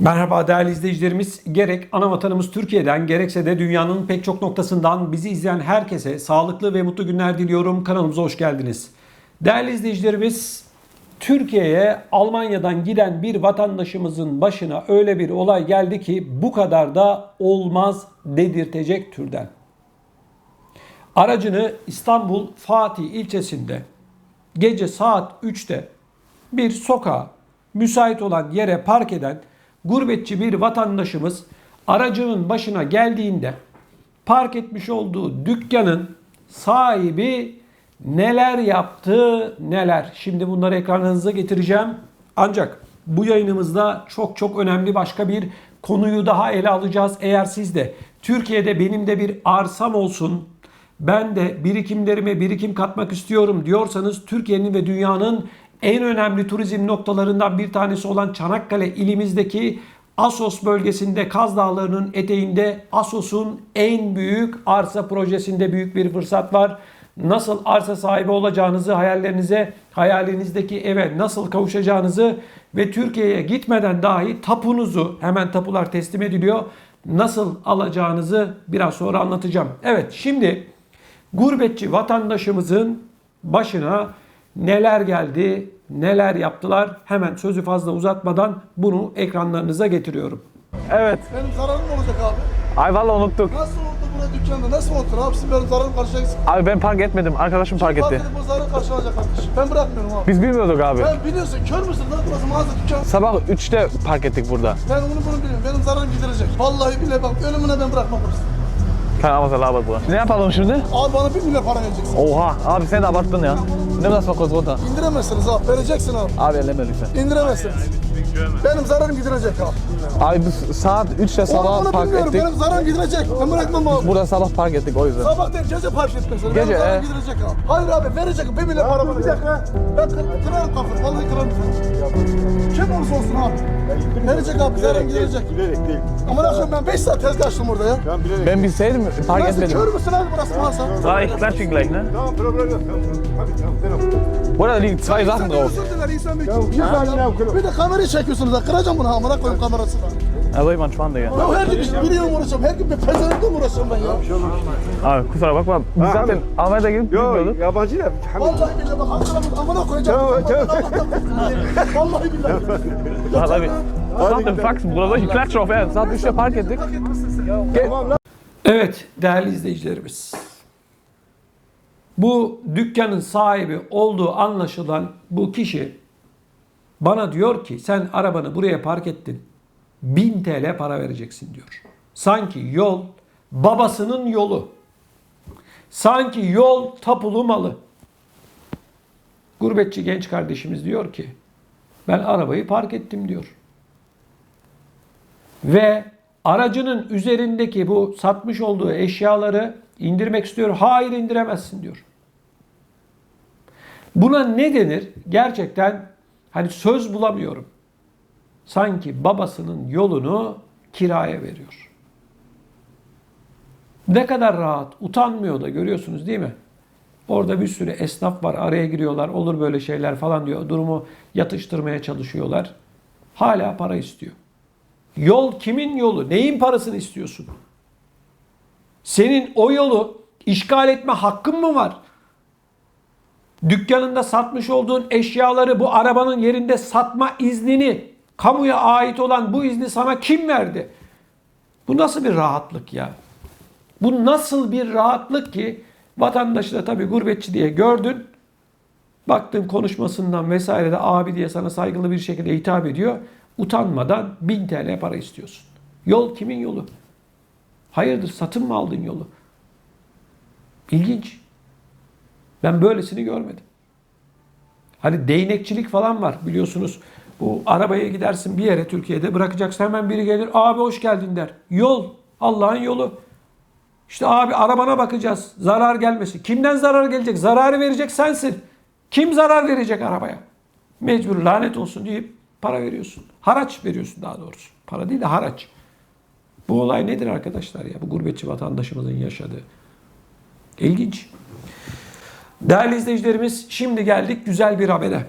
Merhaba değerli izleyicilerimiz. Gerek ana vatanımız Türkiye'den gerekse de dünyanın pek çok noktasından bizi izleyen herkese sağlıklı ve mutlu günler diliyorum. Kanalımıza hoş geldiniz. Değerli izleyicilerimiz, Türkiye'ye Almanya'dan giden bir vatandaşımızın başına öyle bir olay geldi ki bu kadar da olmaz dedirtecek türden. Aracını İstanbul Fatih ilçesinde gece saat 3'te bir sokağa müsait olan yere park eden gurbetçi bir vatandaşımız aracının başına geldiğinde park etmiş olduğu dükkanın sahibi neler yaptı neler. Şimdi bunları ekranınıza getireceğim. Ancak bu yayınımızda çok çok önemli başka bir konuyu daha ele alacağız. Eğer siz de Türkiye'de benim de bir arsam olsun, ben de birikimlerime birikim katmak istiyorum diyorsanız Türkiye'nin ve dünyanın en önemli turizm noktalarından bir tanesi olan Çanakkale ilimizdeki Asos bölgesinde Kaz Dağları'nın eteğinde Asos'un en büyük arsa projesinde büyük bir fırsat var. Nasıl arsa sahibi olacağınızı, hayallerinize, hayalinizdeki eve nasıl kavuşacağınızı ve Türkiye'ye gitmeden dahi tapunuzu hemen tapular teslim ediliyor. Nasıl alacağınızı biraz sonra anlatacağım. Evet şimdi gurbetçi vatandaşımızın başına neler geldi, neler yaptılar hemen sözü fazla uzatmadan bunu ekranlarınıza getiriyorum. Evet. Benim zararım olacak abi. Ay valla unuttuk. Nasıl oldu burada dükkanda? Nasıl otur abi? Siz benim zararım karşılayacaksın. Abi ben park etmedim. Arkadaşım park Fark etti. edip o zararı karşılanacak kardeşim. Ben bırakmıyorum abi. Biz bilmiyorduk abi. Ben biliyorsun kör müsün lan burası mağaza dükkan. Sabah 3'te park ettik burada. Ben onu bunu biliyorum. Benim zararım giderecek. Vallahi bile bak ölümüne ben bırakmam burası. Avazal abi bu. Ne yapalım şimdi? Abi bana bir milyar para vereceksin. Oha abi sen de abarttın ya. Ne nasıl kozgota? İndiremezsiniz abi. Vereceksin abi. Abi elleme lütfen. İndiremezsiniz. Benim zararım giderecek abi. Abi biz saat 3'te Onu, sabah onu park bilmiyorum. ettik. Benim zararım giderecek. Ben bırakmam abi. Burada sabah park ettik o yüzden. Sabah değil gece park etmesin. Gece, Benim zararım he. giderecek abi. Hayır abi verecek. Bir milyar para verecek. Ben kır- kırarım kafanı. Vallahi kırarım seni. Kim olursa olsun abi. Verecek abi. Zararım giderecek. Bilerek değil. Ama akşam ben 5 saat tezgah açtım orada ya. Ben bilerek. Ben bilseydim park Nasıl etmedim. kör müsün abi burası mağaza? Daha ich klatsche ihn gleich ne? Tamam problem yok. Tamam. Hadi tamam. Tamam. Burada liegen zwei Sachen drauf. özür diler, bir Ha? Bir, bir de kamerayı çekiyorsunuz da kıracağım bunu amına koyayım kamerasını. İch entspann Digga. Ya her gün biriyle mi uğraşıyorum, her gün bir mi uğraşıyorum ben ya? Abi kusura bakma. Biz Ha, zaten abi. Almanya'da gidip Yok bilmiyorduk. yabancı da. Vallahi billahi bak hakkına amına koyacağım. Tamam, tamam. Vallahi billahi. Bir. Stop den Faxen Bruder. Soll ich klatschen auf Ernst? Saat 3'te park ettik. Evet değerli izleyicilerimiz. Bu dükkanın sahibi olduğu anlaşılan bu kişi bana diyor ki sen arabanı buraya park ettin. 1000 TL para vereceksin diyor. Sanki yol babasının yolu. Sanki yol tapulu malı. Gurbetçi genç kardeşimiz diyor ki ben arabayı park ettim diyor. Ve aracının üzerindeki bu satmış olduğu eşyaları indirmek istiyor. Hayır indiremezsin diyor. Buna ne denir? Gerçekten hani söz bulamıyorum. Sanki babasının yolunu kiraya veriyor. Ne kadar rahat, utanmıyor da görüyorsunuz değil mi? Orada bir sürü esnaf var, araya giriyorlar, olur böyle şeyler falan diyor. Durumu yatıştırmaya çalışıyorlar. Hala para istiyor. Yol kimin yolu? Neyin parasını istiyorsun? Senin o yolu işgal etme hakkın mı var? Dükkanında satmış olduğun eşyaları bu arabanın yerinde satma iznini, kamuya ait olan bu izni sana kim verdi? Bu nasıl bir rahatlık ya? Bu nasıl bir rahatlık ki vatandaşı da tabii gurbetçi diye gördün. Baktın konuşmasından vesaire de abi diye sana saygılı bir şekilde hitap ediyor. Utanmadan 1000 TL para istiyorsun. Yol kimin yolu? Hayırdır satın mı aldın yolu? İlginç. Ben böylesini görmedim. Hani değnekçilik falan var biliyorsunuz. Bu arabaya gidersin bir yere Türkiye'de bırakacaksın hemen biri gelir abi hoş geldin der. Yol Allah'ın yolu. İşte abi arabana bakacağız. Zarar gelmesin. Kimden zarar gelecek? Zararı verecek sensin. Kim zarar verecek arabaya? Mecbur lanet olsun deyip para veriyorsun. Haraç veriyorsun daha doğrusu. Para değil de haraç. Bu olay nedir arkadaşlar ya? Bu gurbetçi vatandaşımızın yaşadığı. İlginç. Değerli izleyicilerimiz şimdi geldik güzel bir habere.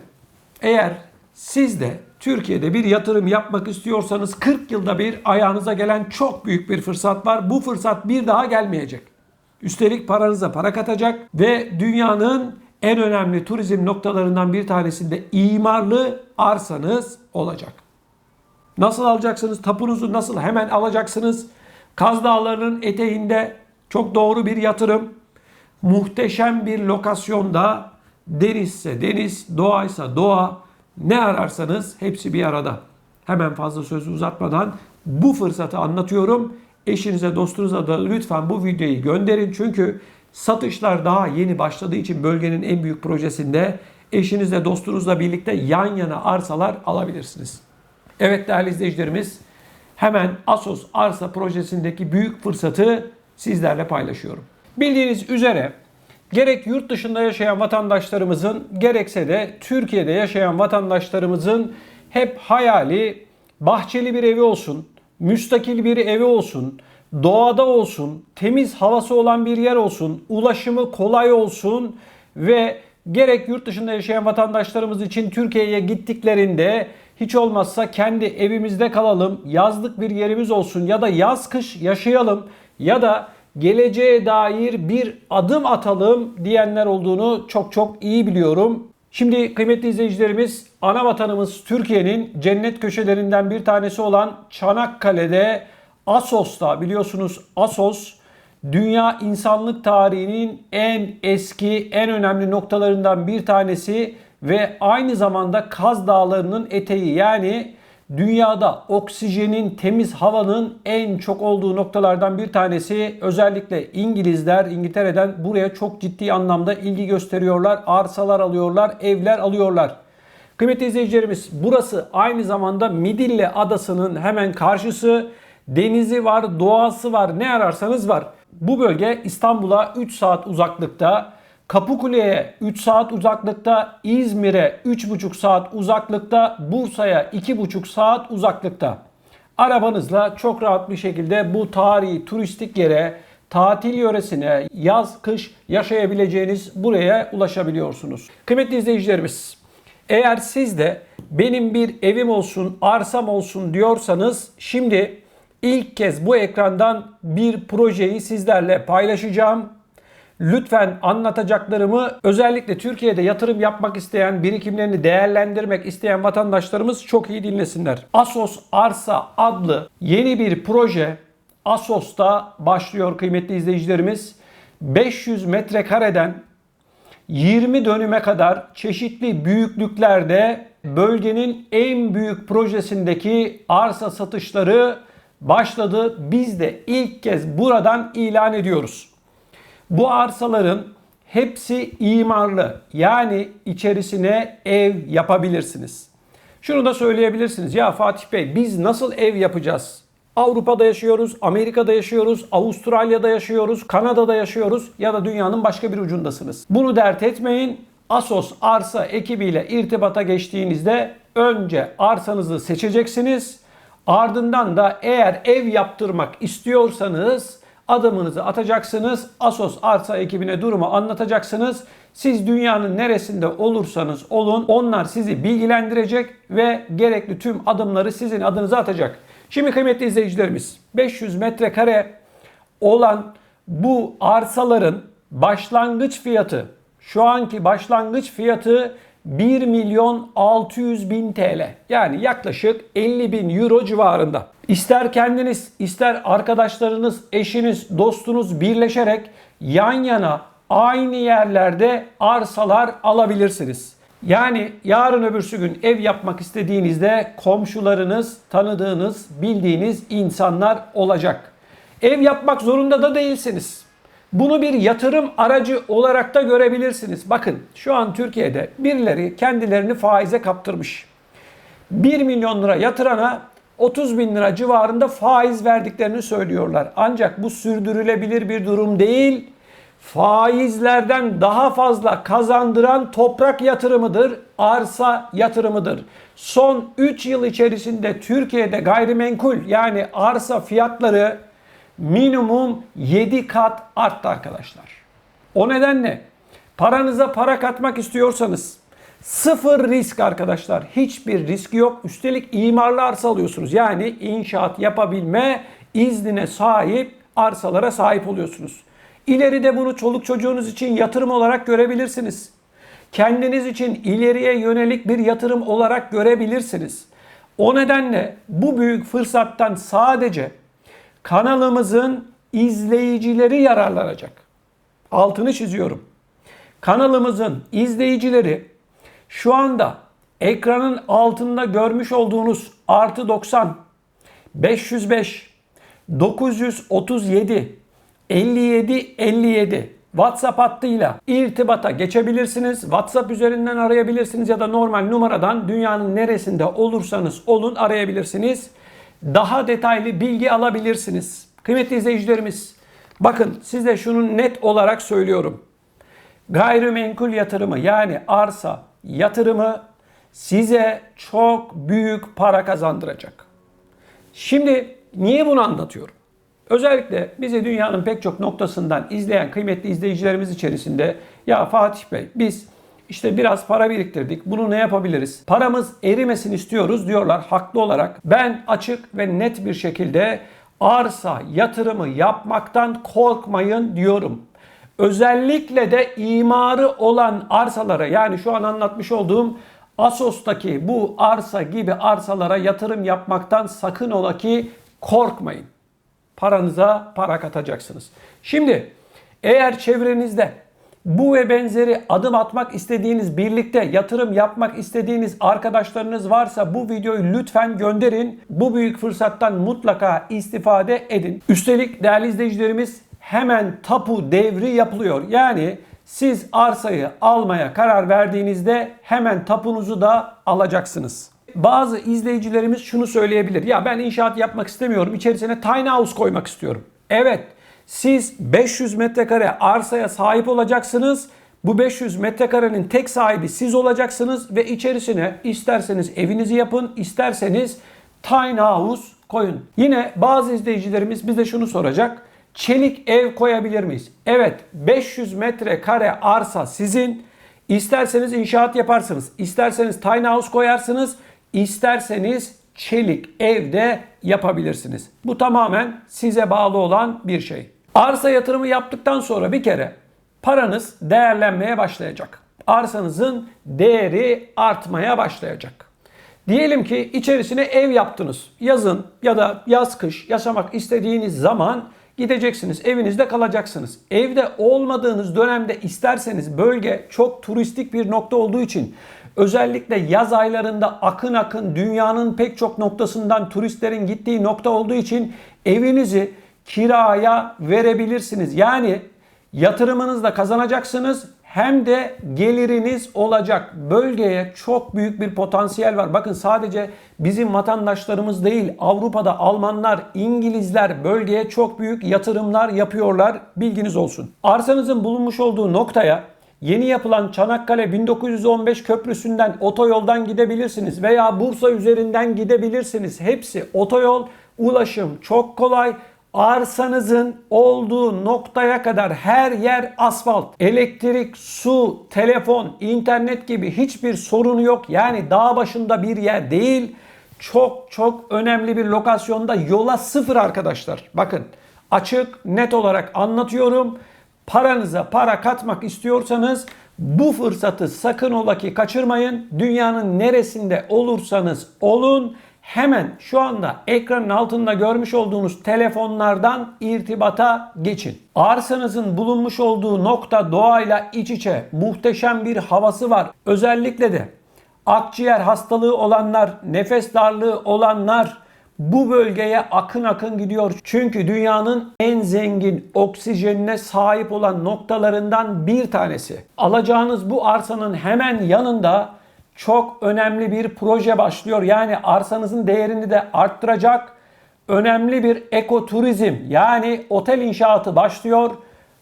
Eğer siz de Türkiye'de bir yatırım yapmak istiyorsanız 40 yılda bir ayağınıza gelen çok büyük bir fırsat var. Bu fırsat bir daha gelmeyecek. Üstelik paranıza para katacak ve dünyanın en önemli turizm noktalarından bir tanesinde imarlı arsanız olacak. Nasıl alacaksınız? Tapunuzu nasıl hemen alacaksınız? Kaz Dağları'nın eteğinde çok doğru bir yatırım. Muhteşem bir lokasyonda denizse deniz, doğaysa doğa ne ararsanız hepsi bir arada. Hemen fazla sözü uzatmadan bu fırsatı anlatıyorum. Eşinize, dostunuza da lütfen bu videoyu gönderin. Çünkü satışlar daha yeni başladığı için bölgenin en büyük projesinde eşinizle, dostunuzla birlikte yan yana arsalar alabilirsiniz. Evet değerli izleyicilerimiz hemen Asos Arsa projesindeki büyük fırsatı sizlerle paylaşıyorum. Bildiğiniz üzere gerek yurt dışında yaşayan vatandaşlarımızın gerekse de Türkiye'de yaşayan vatandaşlarımızın hep hayali bahçeli bir evi olsun, müstakil bir evi olsun, doğada olsun, temiz havası olan bir yer olsun, ulaşımı kolay olsun ve gerek yurt dışında yaşayan vatandaşlarımız için Türkiye'ye gittiklerinde hiç olmazsa kendi evimizde kalalım, yazlık bir yerimiz olsun ya da yaz kış yaşayalım ya da geleceğe dair bir adım atalım diyenler olduğunu çok çok iyi biliyorum. Şimdi kıymetli izleyicilerimiz ana vatanımız Türkiye'nin cennet köşelerinden bir tanesi olan Çanakkale'de Asos'ta biliyorsunuz Asos dünya insanlık tarihinin en eski, en önemli noktalarından bir tanesi ve aynı zamanda Kaz Dağları'nın eteği yani dünyada oksijenin, temiz havanın en çok olduğu noktalardan bir tanesi. Özellikle İngilizler İngiltere'den buraya çok ciddi anlamda ilgi gösteriyorlar. Arsalar alıyorlar, evler alıyorlar. Kıymetli izleyicilerimiz burası aynı zamanda Midilli Adası'nın hemen karşısı. Denizi var, doğası var, ne ararsanız var. Bu bölge İstanbul'a 3 saat uzaklıkta, Kapıkule'ye 3 saat uzaklıkta, İzmir'e 3,5 saat uzaklıkta, Bursa'ya 2,5 saat uzaklıkta. Arabanızla çok rahat bir şekilde bu tarihi turistik yere, tatil yöresine, yaz, kış yaşayabileceğiniz buraya ulaşabiliyorsunuz. Kıymetli izleyicilerimiz, eğer siz de benim bir evim olsun, arsam olsun diyorsanız şimdi ilk kez bu ekrandan bir projeyi sizlerle paylaşacağım. Lütfen anlatacaklarımı özellikle Türkiye'de yatırım yapmak isteyen, birikimlerini değerlendirmek isteyen vatandaşlarımız çok iyi dinlesinler. Asos Arsa adlı yeni bir proje Asos'ta başlıyor kıymetli izleyicilerimiz. 500 metrekareden 20 dönüme kadar çeşitli büyüklüklerde bölgenin en büyük projesindeki arsa satışları başladı. Biz de ilk kez buradan ilan ediyoruz. Bu arsaların hepsi imarlı. Yani içerisine ev yapabilirsiniz. Şunu da söyleyebilirsiniz. Ya Fatih Bey biz nasıl ev yapacağız? Avrupa'da yaşıyoruz, Amerika'da yaşıyoruz, Avustralya'da yaşıyoruz, Kanada'da yaşıyoruz ya da dünyanın başka bir ucundasınız. Bunu dert etmeyin. Asos arsa ekibiyle irtibata geçtiğinizde önce arsanızı seçeceksiniz. Ardından da eğer ev yaptırmak istiyorsanız adımınızı atacaksınız. Asos arsa ekibine durumu anlatacaksınız. Siz dünyanın neresinde olursanız olun onlar sizi bilgilendirecek ve gerekli tüm adımları sizin adınıza atacak. Şimdi kıymetli izleyicilerimiz 500 metrekare olan bu arsaların başlangıç fiyatı şu anki başlangıç fiyatı 1 milyon 600 bin TL. Yani yaklaşık 50 bin euro civarında. İster kendiniz, ister arkadaşlarınız, eşiniz, dostunuz birleşerek yan yana aynı yerlerde arsalar alabilirsiniz. Yani yarın öbürsü gün ev yapmak istediğinizde komşularınız, tanıdığınız, bildiğiniz insanlar olacak. Ev yapmak zorunda da değilsiniz. Bunu bir yatırım aracı olarak da görebilirsiniz. Bakın şu an Türkiye'de birileri kendilerini faize kaptırmış. 1 milyon lira yatırana 30 bin lira civarında faiz verdiklerini söylüyorlar. Ancak bu sürdürülebilir bir durum değil. Faizlerden daha fazla kazandıran toprak yatırımıdır, arsa yatırımıdır. Son 3 yıl içerisinde Türkiye'de gayrimenkul yani arsa fiyatları minimum 7 kat arttı arkadaşlar. O nedenle Paranıza para katmak istiyorsanız sıfır risk arkadaşlar. Hiçbir risk yok. Üstelik imarlı arsa alıyorsunuz. Yani inşaat yapabilme iznine sahip arsalara sahip oluyorsunuz. İleride bunu çoluk çocuğunuz için yatırım olarak görebilirsiniz. Kendiniz için ileriye yönelik bir yatırım olarak görebilirsiniz. O nedenle bu büyük fırsattan sadece kanalımızın izleyicileri yararlanacak. Altını çiziyorum. Kanalımızın izleyicileri şu anda ekranın altında görmüş olduğunuz artı 90, 505, 937, 57, 57 WhatsApp hattıyla irtibata geçebilirsiniz. WhatsApp üzerinden arayabilirsiniz ya da normal numaradan dünyanın neresinde olursanız olun arayabilirsiniz. Daha detaylı bilgi alabilirsiniz. Kıymetli izleyicilerimiz, bakın size şunu net olarak söylüyorum. Gayrimenkul yatırımı yani arsa yatırımı size çok büyük para kazandıracak. Şimdi niye bunu anlatıyorum? Özellikle bizi dünyanın pek çok noktasından izleyen kıymetli izleyicilerimiz içerisinde ya Fatih Bey biz işte biraz para biriktirdik. Bunu ne yapabiliriz? Paramız erimesin istiyoruz diyorlar haklı olarak. Ben açık ve net bir şekilde arsa yatırımı yapmaktan korkmayın diyorum. Özellikle de imarı olan arsalara yani şu an anlatmış olduğum Asos'taki bu arsa gibi arsalara yatırım yapmaktan sakın ola ki korkmayın. Paranıza para katacaksınız. Şimdi eğer çevrenizde bu ve benzeri adım atmak istediğiniz, birlikte yatırım yapmak istediğiniz arkadaşlarınız varsa bu videoyu lütfen gönderin. Bu büyük fırsattan mutlaka istifade edin. Üstelik değerli izleyicilerimiz hemen tapu devri yapılıyor. Yani siz arsayı almaya karar verdiğinizde hemen tapunuzu da alacaksınız. Bazı izleyicilerimiz şunu söyleyebilir. Ya ben inşaat yapmak istemiyorum. İçerisine tiny house koymak istiyorum. Evet. Siz 500 metrekare arsaya sahip olacaksınız. Bu 500 metrekarenin tek sahibi siz olacaksınız ve içerisine isterseniz evinizi yapın, isterseniz tiny house koyun. Yine bazı izleyicilerimiz bize şunu soracak. Çelik ev koyabilir miyiz? Evet, 500 metrekare arsa sizin. İsterseniz inşaat yaparsınız, isterseniz tiny house koyarsınız, isterseniz çelik evde yapabilirsiniz. Bu tamamen size bağlı olan bir şey. Arsa yatırımı yaptıktan sonra bir kere paranız değerlenmeye başlayacak. Arsanızın değeri artmaya başlayacak. Diyelim ki içerisine ev yaptınız. Yazın ya da yaz kış yaşamak istediğiniz zaman gideceksiniz. Evinizde kalacaksınız. Evde olmadığınız dönemde isterseniz bölge çok turistik bir nokta olduğu için özellikle yaz aylarında akın akın dünyanın pek çok noktasından turistlerin gittiği nokta olduğu için evinizi kiraya verebilirsiniz. Yani yatırımınızda kazanacaksınız hem de geliriniz olacak. Bölgeye çok büyük bir potansiyel var. Bakın sadece bizim vatandaşlarımız değil Avrupa'da Almanlar, İngilizler bölgeye çok büyük yatırımlar yapıyorlar. Bilginiz olsun. Arsanızın bulunmuş olduğu noktaya Yeni yapılan Çanakkale 1915 köprüsünden otoyoldan gidebilirsiniz veya Bursa üzerinden gidebilirsiniz. Hepsi otoyol, ulaşım çok kolay. Arsanızın olduğu noktaya kadar her yer asfalt. Elektrik, su, telefon, internet gibi hiçbir sorunu yok. Yani dağ başında bir yer değil. Çok çok önemli bir lokasyonda yola sıfır arkadaşlar. Bakın açık net olarak anlatıyorum. Paranıza para katmak istiyorsanız bu fırsatı sakın ola ki kaçırmayın. Dünyanın neresinde olursanız olun hemen şu anda ekranın altında görmüş olduğunuz telefonlardan irtibata geçin. Arsanızın bulunmuş olduğu nokta doğayla iç içe muhteşem bir havası var. Özellikle de akciğer hastalığı olanlar, nefes darlığı olanlar bu bölgeye akın akın gidiyor. Çünkü dünyanın en zengin oksijenine sahip olan noktalarından bir tanesi. Alacağınız bu arsanın hemen yanında çok önemli bir proje başlıyor. Yani arsanızın değerini de arttıracak önemli bir ekoturizm yani otel inşaatı başlıyor.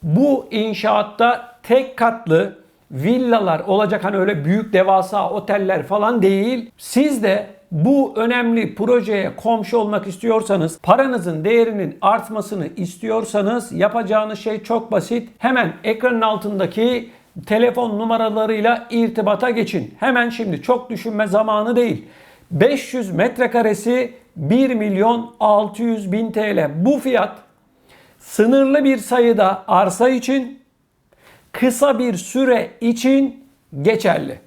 Bu inşaatta tek katlı villalar olacak hani öyle büyük devasa oteller falan değil. Siz de bu önemli projeye komşu olmak istiyorsanız, paranızın değerinin artmasını istiyorsanız yapacağınız şey çok basit. Hemen ekranın altındaki telefon numaralarıyla irtibata geçin. Hemen şimdi çok düşünme zamanı değil. 500 metrekaresi 1 milyon 600 bin TL. Bu fiyat sınırlı bir sayıda arsa için kısa bir süre için geçerli.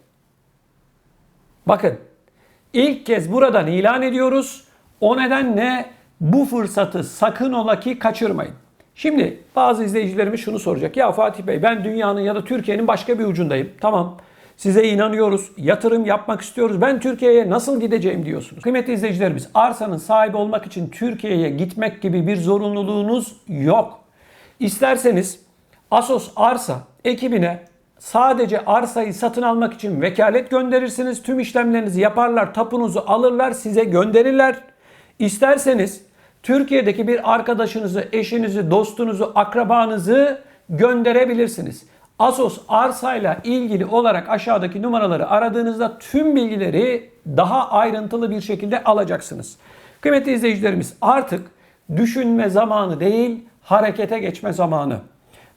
Bakın ilk kez buradan ilan ediyoruz. O nedenle bu fırsatı sakın ola ki kaçırmayın. Şimdi bazı izleyicilerimiz şunu soracak. Ya Fatih Bey ben dünyanın ya da Türkiye'nin başka bir ucundayım. Tamam size inanıyoruz. Yatırım yapmak istiyoruz. Ben Türkiye'ye nasıl gideceğim diyorsunuz. Kıymetli izleyicilerimiz arsanın sahibi olmak için Türkiye'ye gitmek gibi bir zorunluluğunuz yok. İsterseniz Asos Arsa ekibine sadece arsayı satın almak için vekalet gönderirsiniz. Tüm işlemlerinizi yaparlar, tapunuzu alırlar, size gönderirler. İsterseniz Türkiye'deki bir arkadaşınızı, eşinizi, dostunuzu, akrabanızı gönderebilirsiniz. Asos arsayla ilgili olarak aşağıdaki numaraları aradığınızda tüm bilgileri daha ayrıntılı bir şekilde alacaksınız. Kıymetli izleyicilerimiz artık düşünme zamanı değil, harekete geçme zamanı.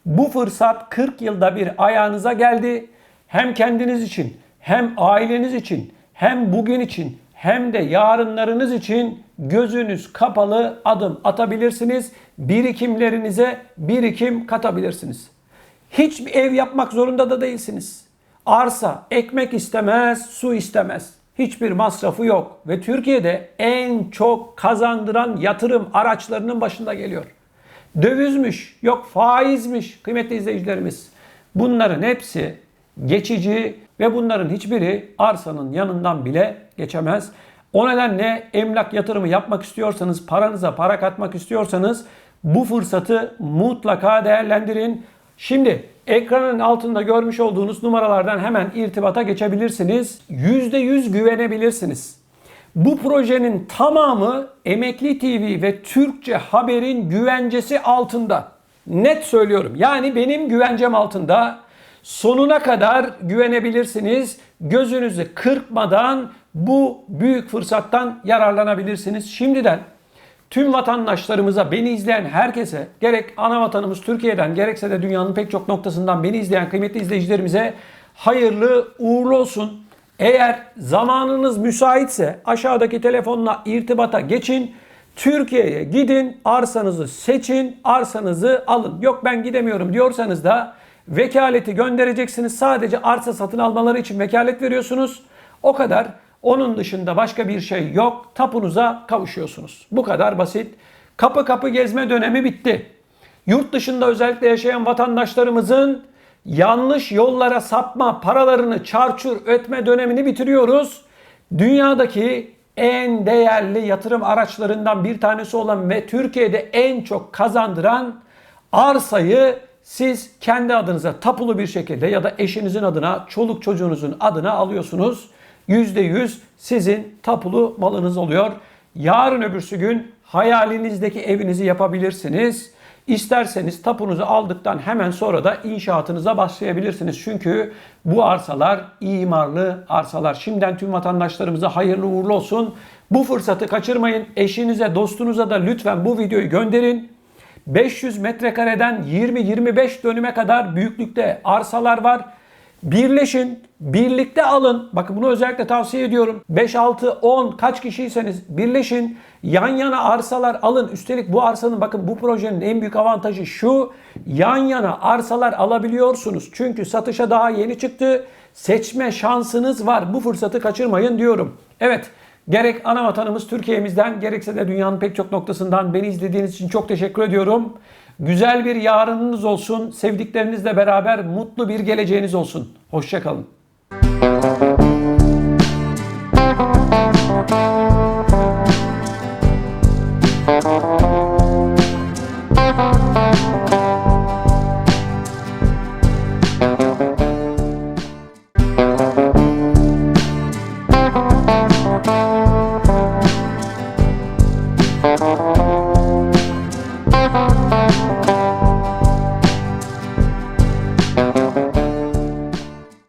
Bu fırsat 40 yılda bir ayağınıza geldi. Hem kendiniz için, hem aileniz için, hem bugün için, hem de yarınlarınız için gözünüz kapalı adım atabilirsiniz. Birikimlerinize birikim katabilirsiniz. Hiçbir ev yapmak zorunda da değilsiniz. Arsa ekmek istemez, su istemez. Hiçbir masrafı yok ve Türkiye'de en çok kazandıran yatırım araçlarının başında geliyor. Dövizmiş, yok faizmiş kıymetli izleyicilerimiz. Bunların hepsi geçici ve bunların hiçbiri arsanın yanından bile geçemez. O nedenle emlak yatırımı yapmak istiyorsanız, paranıza para katmak istiyorsanız bu fırsatı mutlaka değerlendirin. Şimdi ekranın altında görmüş olduğunuz numaralardan hemen irtibata geçebilirsiniz. %100 güvenebilirsiniz. Bu projenin tamamı Emekli TV ve Türkçe Haber'in güvencesi altında. Net söylüyorum. Yani benim güvencem altında. Sonuna kadar güvenebilirsiniz. Gözünüzü kırpmadan bu büyük fırsattan yararlanabilirsiniz. Şimdiden tüm vatandaşlarımıza, beni izleyen herkese, gerek ana vatanımız Türkiye'den, gerekse de dünyanın pek çok noktasından beni izleyen kıymetli izleyicilerimize hayırlı uğurlu olsun. Eğer zamanınız müsaitse aşağıdaki telefonla irtibata geçin. Türkiye'ye gidin, arsanızı seçin, arsanızı alın. Yok ben gidemiyorum diyorsanız da vekaleti göndereceksiniz. Sadece arsa satın almaları için vekalet veriyorsunuz. O kadar. Onun dışında başka bir şey yok. Tapunuza kavuşuyorsunuz. Bu kadar basit. Kapı kapı gezme dönemi bitti. Yurt dışında özellikle yaşayan vatandaşlarımızın yanlış yollara sapma, paralarını çarçur etme dönemini bitiriyoruz. Dünyadaki en değerli yatırım araçlarından bir tanesi olan ve Türkiye'de en çok kazandıran arsayı siz kendi adınıza tapulu bir şekilde ya da eşinizin adına, çoluk çocuğunuzun adına alıyorsunuz. %100 sizin tapulu malınız oluyor. Yarın öbürsü gün hayalinizdeki evinizi yapabilirsiniz. İsterseniz tapunuzu aldıktan hemen sonra da inşaatınıza başlayabilirsiniz. Çünkü bu arsalar imarlı arsalar. Şimdiden tüm vatandaşlarımıza hayırlı uğurlu olsun. Bu fırsatı kaçırmayın. Eşinize, dostunuza da lütfen bu videoyu gönderin. 500 metrekareden 20-25 dönüme kadar büyüklükte arsalar var. Birleşin, birlikte alın. Bakın bunu özellikle tavsiye ediyorum. 5, 6, 10 kaç kişiyseniz birleşin. Yan yana arsalar alın. Üstelik bu arsanın bakın bu projenin en büyük avantajı şu. Yan yana arsalar alabiliyorsunuz. Çünkü satışa daha yeni çıktı. Seçme şansınız var. Bu fırsatı kaçırmayın diyorum. Evet. Gerek ana vatanımız Türkiye'mizden gerekse de dünyanın pek çok noktasından beni izlediğiniz için çok teşekkür ediyorum. Güzel bir yarınınız olsun. Sevdiklerinizle beraber mutlu bir geleceğiniz olsun. Hoşçakalın.